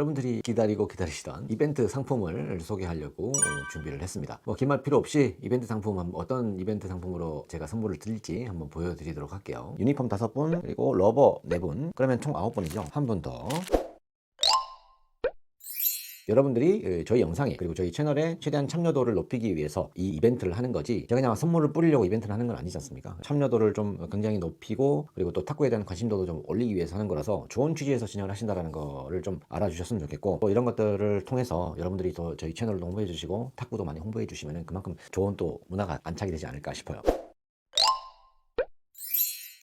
여러분들이 기다리고 기다리시던 이벤트 상품을 소개하려고 어, 준비를 했습니다. 뭐긴말 필요 없이 이벤트 상품 한- 어떤 이벤트 상품으로 제가 선물을 드릴지 한번 보여드리도록 할게요. 유니폼 다섯 분 그리고 러버 네 분. 그러면 총 아홉 분이죠. 한 분 더. 여러분들이 어, 저희 영상에 그리고 저희 채널에 최대한 참여도를 높이기 위해서 이 이벤트를 하는 거지 제가 그냥 선물을 뿌리려고 이벤트를 하는 건 아니지 않습니까? 참여도를 좀 굉장히 높이고 그리고 또 탁구에 대한 관심도도 좀 올리기 위해서 하는 거라서 좋은 취지에서 진행을 하신다는 거를 좀 알아주셨으면 좋겠고 또 이런 것들을 통해서 여러분들이 또 저희 채널을 홍보해 주시고 탁구도 많이 홍보해 주시면 그만큼 좋은 또 문화가 안착이 되지 않을까 싶어요